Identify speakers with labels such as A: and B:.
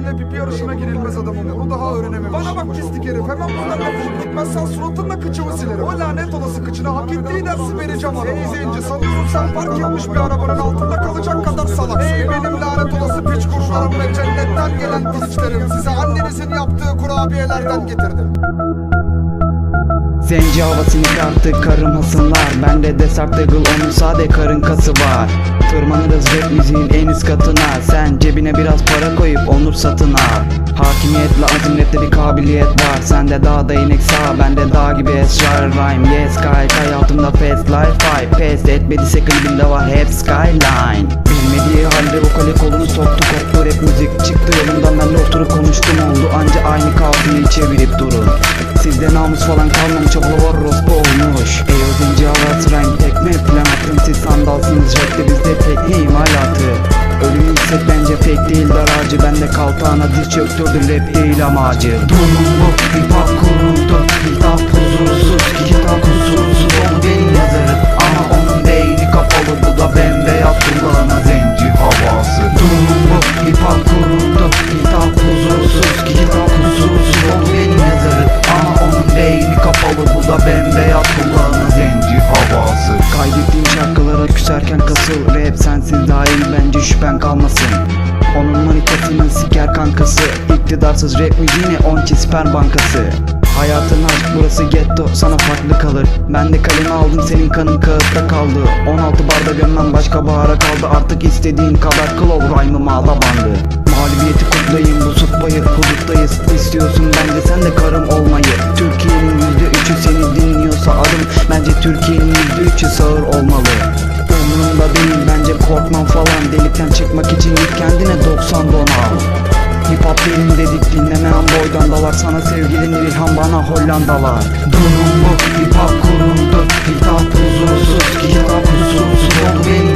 A: Kardeşimle pipi yarışına girilmez adamım Bunu daha öğrenememiş. Bana bak pislik herif. Hemen buradan defolup gitmezsen suratınla kıçımı silerim. O lanet olası kıçına hak ettiği dersi vereceğim adama. Ey zenci sanıyorsun sen park etmiş bir arabanın altında kalacak kadar salak Ey benim lanet olası piç kurularım ve cennetten gelen pisliklerim Size annenizin yaptığı kurabiyelerden getirdim
B: Zenci havasını artık karım hasımlar. Bende de sert deagle onun sade karın kası var. Tırmanırız rap müziğin en üst katına. Sen cebine biraz para koyup onur satın al. Hakimiyetle azimletle bir kabiliyet var. Sende dağda inek sağ bende dağ gibi esrar rhyme. Yes sky kay altımda fast life five Pes etmediyse klibinde var hep skyline. Bilmediği halde vokale kolunu soktu koptu rap müzik. Çıktı yolumdan ben de oturup konuştum. Oldu Anca aynı kafiyeyi çevirip durun Sizde namus falan kalmamış abla var rospu olmuş. Ey o zenci havası renk tekme plan attım siz sandalsınız rapte bizde tekne imalatı. Ölümü hisset bence fake değil dar ağacı. Ben de kaltağına diz çöktürdüm rap değil amacı. Durum bu hip hop kuruldu Hitap huzursuz. Kitap kulağına zenci havası Kaydettiğim şarkılara küserken kasıl Rap sensiz dahil bence şüphen kalmasın. Onun manitasının siker kankası. İktidarsız rap müziğine 12 sperm bankası. Hayatın aşk burası getto sana farklı kalır. Ben de kalemi aldım senin kanın kağıtta kaldı. 16 barda gömmem başka bahara kaldı. Artık istediğin kadar klov rhyme'ıma ala bandı. Mağlubiyeti kutlayın bu supayı huduttayız İstiyorsun bence sen de karım olmayı. Türkiye'nin Türkiye'nin %3'ü sağır olmalı. Umrumda değil bence korkmam falan. Delikten çıkmak için git kendine 90 don al Hip hop benim dedik dinlemeyen boydan dalar. Sana sevgilin ilham bana Hollandalar. Durum bu hip hop kuruldu Hip hop huzursuz kitap huzursuz. Bok benim